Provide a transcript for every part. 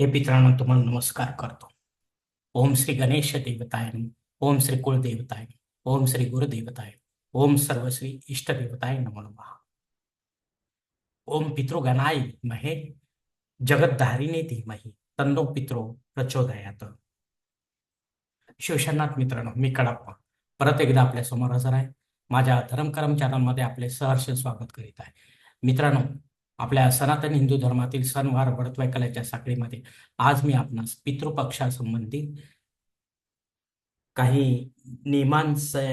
हे पितरांनो तुम्हाला नमस्कार करतो. ओम श्री गणेश देवताय. ओम श्री कुलदेवताय. ओम श्री गुरुदेवताय. ओम सर्वश्री इष्टदेवताय नमो नमः. ओम पितृगणाय महे जगद्धारिणे धीमहि तन्नो पित्रो प्रचोदयात. शिवशनाथ मित्रांनो मी कडप्पा. परत एकदा आपल्यासमोर हजर आहे. माझ्या धर्मकरम चॅनलमध्ये आपले सहर्ष स्वागत करीत आहे. मित्रांनो आपल्या सनातन हिंदू धर्मातील सणवार व्रतवैकल्याच्या साखळीमध्ये आज मी आपणास पितृपक्षासंबंधी काही नियमांचे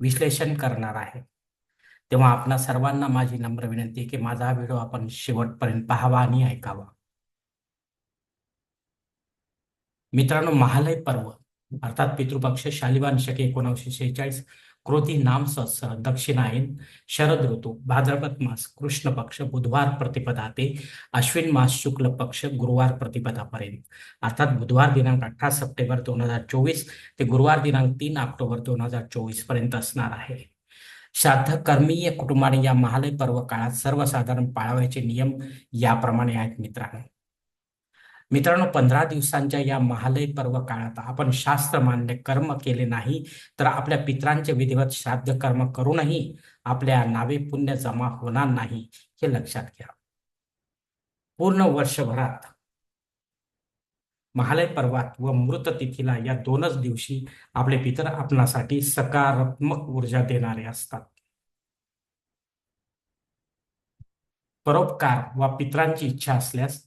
विश्लेषण करणार आहे. तेव्हा आपणा सर्वांना माझी नम्र विनंती की माझा हा व्हिडिओ आपण शेवटपर्यंत पाहावा आणि ऐकावा. मित्रांनो महालय पर्व अर्थात पितृपक्ष शालिवान शके एकोणीसशे शेहेचाळीस कृती नाम संवत्सर दक्षिणायन शरद ऋतू भाद्रपद मास कृष्ण पक्ष बुधवार प्रतिपदा ते अश्विन मास शुक्ल पक्ष गुरुवार प्रतिपदापर्यंत. अर्थात बुधवार दिनांक अठरा सप्टेंबर दोन हजार चोवीस ते गुरुवार दिनांक तीन ऑक्टोबर दोन हजार चोवीसपर्यंत असणार आहे. श्राद्ध कर्मीय कुटुंबाने या महालय पर्व काळात सर्वसाधारण पाळावयाचे नियम याप्रमाणे आहेत मित्रांनो. मित्रांनो पंधरा दिवसांच्या या महालय पर्व काळात आपण शास्त्र मान्य कर्म केले नाही तर आपल्या पित्रांचे विधिवत श्राद्ध कर्म करूनही आपल्या नावे पुण्य जमा होणार नाही हे लक्षात घ्या. पूर्ण वर्षभरात महालय पर्वात व मृत तिथीला या दोनच दिवशी आपले पितर आपणासाठी सकारात्मक ऊर्जा देणारे असतात. परोपकार व पित्रांची इच्छा असल्यास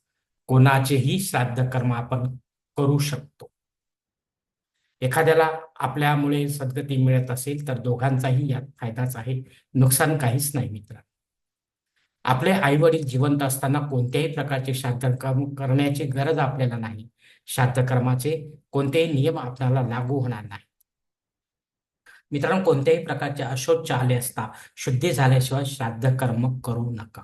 कोणाचेही श्राद्ध कर्म आपण करू शकतो. एखाद्याला आपल्यामुळे सद्गती मिळत असेल तर दोघांचाही यात फायदाच आहे नुकसान काहीच नाही मित्र. आपले आई वडील जिवंत असताना कोणत्याही प्रकारचे श्राद्ध कर्म करण्याची गरज आपल्याला नाही. श्राद्ध कर्माचे कोणतेही नियम आपल्याला लागू होणार नाही. मित्रांनो कोणत्याही प्रकारचे अशोच आले असता शुद्धी झाल्याशिवाय श्राद्ध कर्म करू नका.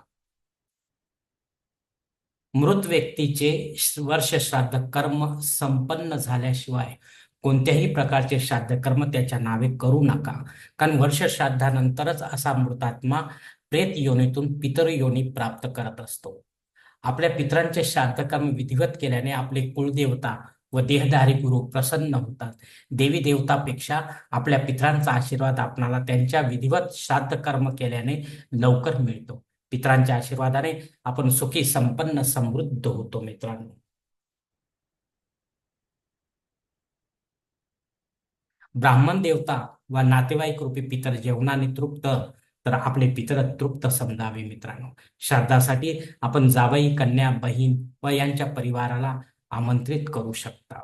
मृत व्यक्तीचे वर्ष श्राद्ध कर्म संपन्न झाल्याशिवाय कोणत्याही प्रकारचे श्राद्ध कर्म त्याच्या नावे करू नका. कारण वर्ष श्राद्धानंतरच असा मृतात्मा प्रेत योनीतून पितर योनी प्राप्त करत असतो. आपल्या पितरांचे श्राद्ध कर्म विधिवत केल्याने आपले कुलदेवता व देहधारी गुरु प्रसन्न होतात. देवी देवतापेक्षा आपल्या पितरांचा आशीर्वाद आपणाला त्यांच्या विधिवत श्राद्ध कर्म केल्याने लवकर मिळतो. पित्रांच्या आशीर्वादाने आपण सुखी संपन्न समृद्ध होतो मित्रांनो. ब्राह्मण देवता व नातेवाईक रूपी पितर जेवणाने तृप्त तर आपले पितर तृप्त समजावे मित्रांनो. श्राद्धासाठी आपण जावई कन्या बहीण व यांच्या परिवाराला आमंत्रित करू शकता.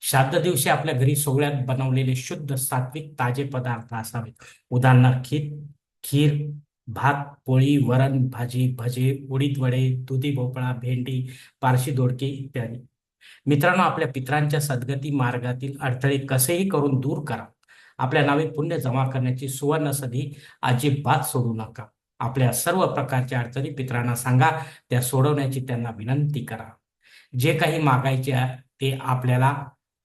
श्राद्ध दिवशी आपल्या घरी सोहळ्यात बनवलेले शुद्ध सात्विक ताजे पदार्थ असावेत. उदाहरणार्थ खीर खीर भात पोळी वरण भाजी भजे उडीद वडे दुधी भोपळा भेंडी पारशी दोडके इत्यादी. मित्रांनो आपल्या पित्रांच्या सद्गती मार्गातील अडथळे कसेही करून दूर करा. आपल्या नावे पुण्य जमा करण्याची सुवर्ण सधी अजिबात सोडू नका. आपल्या सर्व प्रकारच्या अडचणी पित्रांना सांगा त्या सोडवण्याची त्यांना विनंती करा. जे काही मागायचे आहे ते आपल्याला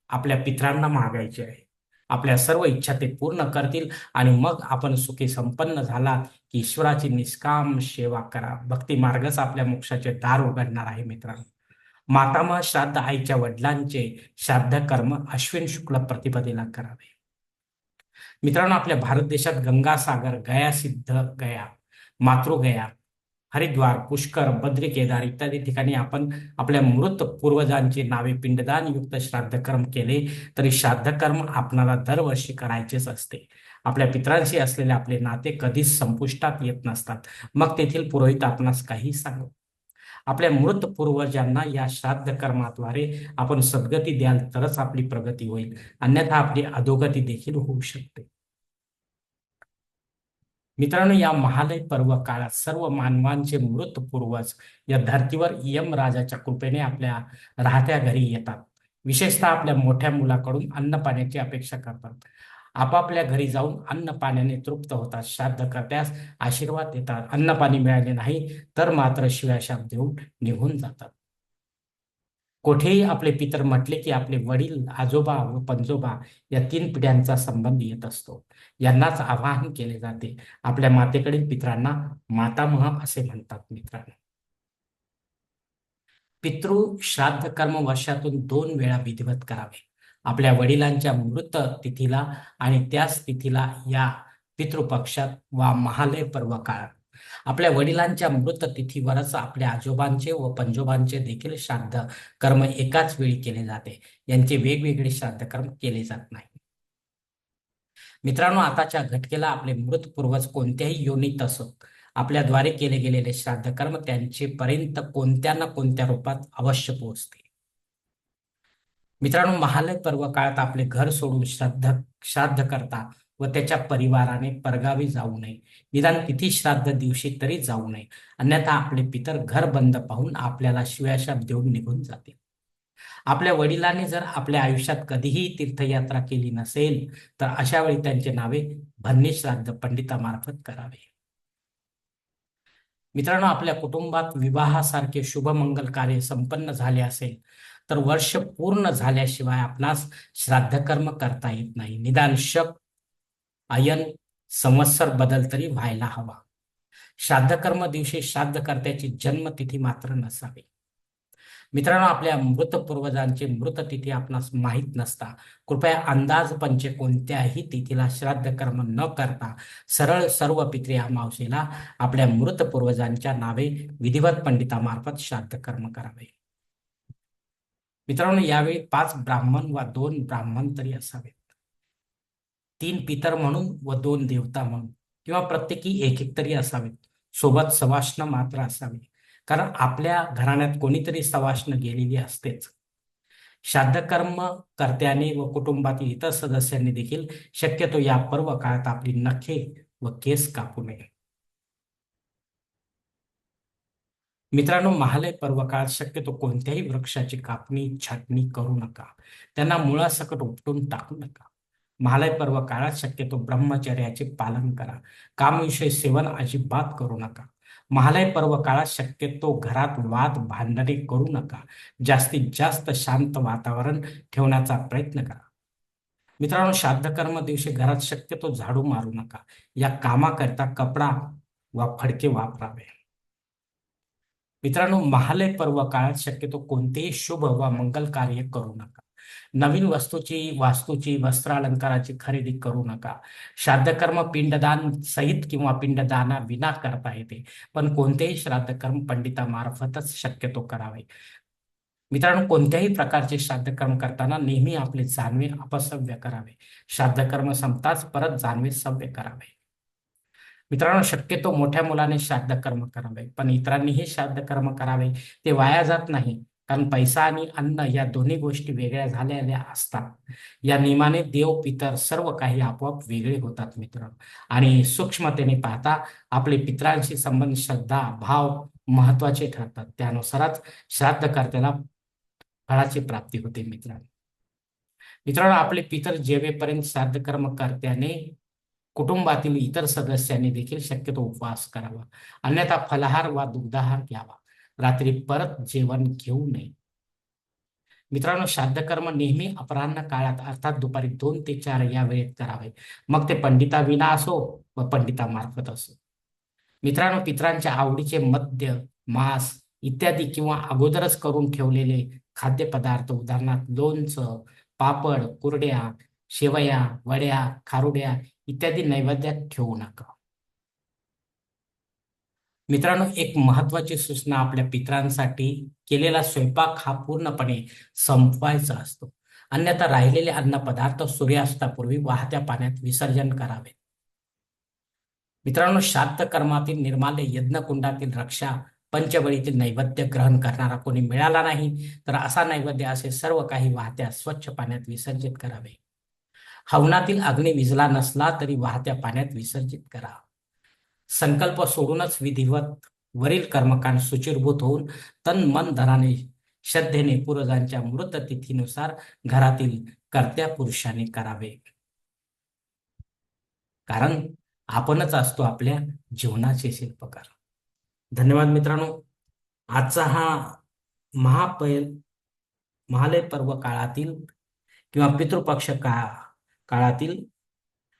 आपल्या पित्रांना मागायचे आहे. आपल्या सर्व इच्छा ते पूर्ण करतील आणि मग आपण सुखी संपन्न झाला की ईश्वराची निष्काम सेवा करा. भक्ती मार्गच आपल्या मोक्षाचे दार उघडणार आहे मित्रांनो. मातामा श्राद्ध आईच्या वडिलांचे श्राद्ध कर्म अश्विन शुक्ल प्रतिपदेला करावे. मित्रांनो आपल्या भारत देशात गंगासागर गया सिद्ध गया मातृगया हरिद्वार पुष्कर बद्री केदार इत्यादी ठिकाणी आपण आपल्या मृत पूर्वजांची नावे पिंडदान युक्त श्राद्ध कर्म केले तरी श्राद्ध कर्म आपणाला दरवर्षी करायचेच असते. आपल्या पित्रांशी असलेले आपले नाते कधीच संपुष्टात येत नसतात. मग तेथील पुरोहित आपणास काही सांगू आपल्या मृत पूर्वजांना या श्राद्ध कर्माद्वारे आपण सद्गती द्याल तरच आपली प्रगती होईल. अन्यथा आपली अधोगती देखील होऊ शकते. मित्रांनो या महालय पर्व काळात सर्व मानवांचे मृत पूर्वज या धर्तीवर यम राजाच्या कृपेने आपल्या राहत्या घरी येतात. विशेषतः आपल्या मोठ्या मुलाकडून अन्न पाण्याची अपेक्षा करतात. आपापल्या घरी जाऊन अन्न पाण्याने तृप्त होतात श्राद्ध करत्यास आशीर्वाद देतात. अन्न पाणी मिळाले नाही तर मात्र शिव्या शाप देऊन निघून जातात. कोठेही आपले पितर म्हटले की आपले वडील आजोबा व पंजोबा या तीन पिढ्यांचा संबंध येत असतो. यांनाच आवाहन केले जाते. आपल्या मातेकडील पित्रांना मातामह असे म्हणतात मित्रांनो. पितृ श्राद्ध कर्म वर्षातून दोन वेळा विधिवत करावे. आपल्या वडिलांच्या मृत तिथीला आणि त्याच तिथीला या पितृपक्षात वा महालय पर्व काळात आपल्या वडिलांच्या मृत तिथीवरच आपल्या आजोबांचे व पंजोबांचे देखील श्राद्ध कर्म एकाच वेळी केले जाते. यांचे वेगवेगळे श्राद्ध कर्म केले जात नाही. मित्रांनो आताच्या घटकेला आपले मृत पूर्वज कोणत्याही योनीत असत आपल्याद्वारे केले गेलेले श्राद्ध कर्म त्यांचे पर्यंत कोणत्या ना कोणत्या रूपात अवश्य पोहोचते. मित्रांनो महालय पर्व काळात आपले घर सोडून श्राद्ध श्राद्ध करता व त्याच्या परिवाराने परगावी जाऊ नये. निदान तिथी श्राद्ध दिवशी तरी जाऊ नये. अन्यथा आपले पितर घर बंद पाहून आपल्याला शिव्याशाप देऊन निघून जातील. आपल्या वडिलांनी जर आपल्या आयुष्यात कधीही तीर्थयात्रा केली नसेल तर अशा वेळी त्यांचे नावे भन्नी श्राद्ध पंडितामार्फत करावे. मित्रांनो आपल्या कुटुंबात विवाहासारखे शुभमंगल कार्य संपन्न झाले असेल तर वर्ष पूर्ण झाल्याशिवाय आपणास श्राद्धकर्म करता येत नाही. निदान शक अयन संवत्सर बदल तरी व्हायला हवा. श्राद्धकर्म दिवशी श्राद्धकर्त्याची जन्मतिथी मात्र नसावी. मित्रांनो आपल्या मृत पूर्वजांची मृत तिथी आपणास माहीत नसता. कृपया अंदाज पंचे कोणत्याही तिथीला श्राद्ध कर्म न करता सरळ सर्व पित्री मावशीला आपल्या मृत पूर्वजांच्या नावे विधिवत पंडितामार्फत श्राद्ध कर्म करावे. मित्रांनो यावेळी पाच ब्राह्मण व दोन ब्राह्मण तरी असावेत. तीन पितर म्हणून व दोन देवता म्हणून. किंवा प्रत्येकी एक एक तरी असावेत. सोबत सवाष्ण मात्र असावे. कारण आपल्या घराण्यात कोणीतरी सवाष्ण गेलेली असतेच. श्राद्धकर्म कर्त्याने व कुटुंबातील इतर सदस्यांनी देखील शक्यतो या पर्व काळात आपली नखे व केस कापू नये. मित्रांनो महालय पर्व काळात शक्यतो कोणत्याही वृक्षाची कापणी छाटणी करू नका. त्यांना मुळासकट उपटून टाकू नका. महालय पर्व काळात शक्यतो ब्रह्मचर्याचे पालन करा. कामविषयी सेवन अजिबात करू नका. महालय पर्व काळात शक्यतो घरात वाद भांडणे करू नका. जास्तीत जास्त शांत वातावरण ठेवण्याचा प्रयत्न करा. मित्रांनो श्राद्धकर्म दिवशी घरात शक्यतो झाडू मारू नका. या कामाकरता कपडा वा फडके वापरावे. मित्रांनो महालय पर्व काळात शक्यतो कोणतेही शुभ वा मंगल कार्य करू नका. नवीन वस्तूची वास्तूची वस्त्रालंकाराची खरेदी करू नका. श्राद्धकर्म पिंडदान सहित किंवा पिंडदाना विना करता येते पण कोणतेही श्राद्धकर्म पंडितामार्फतच शक्यतो करावे. मित्रांनो कोणत्याही प्रकारचे श्राद्धकर्म करताना नेहमी आपले जानवे अपसव्य करावे. श्राद्धकर्म संपताच परत जानवे सव्य करावे. मित्रांनो शक्यतो मोठ्या मुलाने श्राद्धकर्म करावे पण इतरांनीही श्राद्धकर्म करावे ते वाया जात नाही. कारण पैसा आणि अन्न या दोन्ही गोष्टी वेगळ्या झालेल्या असतात. या नियमाने देव पितर सर्व काही आपोआप वेगळे होतात मित्र आणि सूक्ष्मतेने पाहता आपले पित्रांशी संबंध श्रद्धा भाव महत्त्वाचे ठरतात. त्यानुसारच श्राद्ध करताना फळाची प्राप्ती होते मित्रांनो. मित्रांनो आपले पितर जेवेपर्यंत श्राद्ध कर्म करत्याने कुटुंबातील इतर सदस्यांनी देखील शक्यतो उपवास करावा. अन्यथा फलाहार वा दुग्धाहार घ्यावा. रात्री परत जेवण घेऊ नये. मित्रांनो श्राद्धकर्म नेहमी अपराह्न काळात अर्थात दुपारी दोन ते चार या वेळेत करावे. मग ते पंडिता विना असो व पंडिता मार्फत असो. मित्रांनो पित्रांच्या आवडीचे मद्य मांस इत्यादी किंवा अगोदरच करून ठेवलेले खाद्यपदार्थ उदाहरणार्थ लोणचं पापड कुरड्या शेवया वड्या खारुड्या इत्यादी नैवेद्यात ठेवू नका. मित्रांनो एक महत्वाची सूचना आपल्या पित्रांसाठी केलेला स्वयंपाक हा पूर्णपणे संपवायचा असतो. अन्यथा राहिलेले अन्न पदार्थ सूर्यास्तापूर्वी वाहत्या पाण्यात विसर्जन करावे. मित्रांनो शांत कर्मातील निर्माल्य यज्ञकुंडातील रक्षा पंचबळीतील नैवेद्य ग्रहण करणारा कोणी मिळाला नाही तर असा नैवेद्य असे सर्व काही वाहत्या स्वच्छ पाण्यात विसर्जित करावे. हवनातील अग्नी विजला नसला तरी वाहत्या पाण्यात विसर्जित करा. संकल्प सोडूनच विधिवत वरील कर्मकांड सुचिरभूत होऊन तन मन धनाने श्रद्धेने पूर्वजांच्या मृत तिथीनुसार घरातील कर्त्या पुरुषाने करावे. कारण आपणच असतो आपल्या जीवनाचे शिल्पकार. धन्यवाद मित्रांनो. आजचा हा महापैल महालय पर्व काळातील किंवा पितृपक्ष का काळातील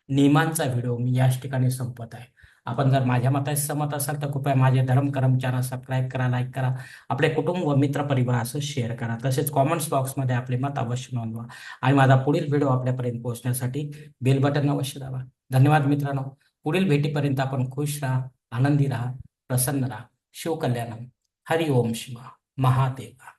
नियमांचा व्हिडिओ मी याच ठिकाणी संपत आहे. आपण जर माझ्या मताशी सहमत असाल तर कृपया माझे धर्म कर्मचारा सबस्क्राईब करा लाईक करा. आपले कुटुंब व मित्र परिवार असं शेअर करा. तसेच कॉमेंट्स बॉक्समध्ये आपले मत अवश्य नोंदवा. आणि माझा पुढील व्हिडिओ आपल्यापर्यंत पोहोचण्यासाठी बेल बटन अवश्य दाबा. धन्यवाद मित्रांनो. पुढील भेटीपर्यंत आपण खुश राहा आनंदी राहा प्रसन्न राहा. शिवकल्याणम. हरि ओम शिवा. महादेवा.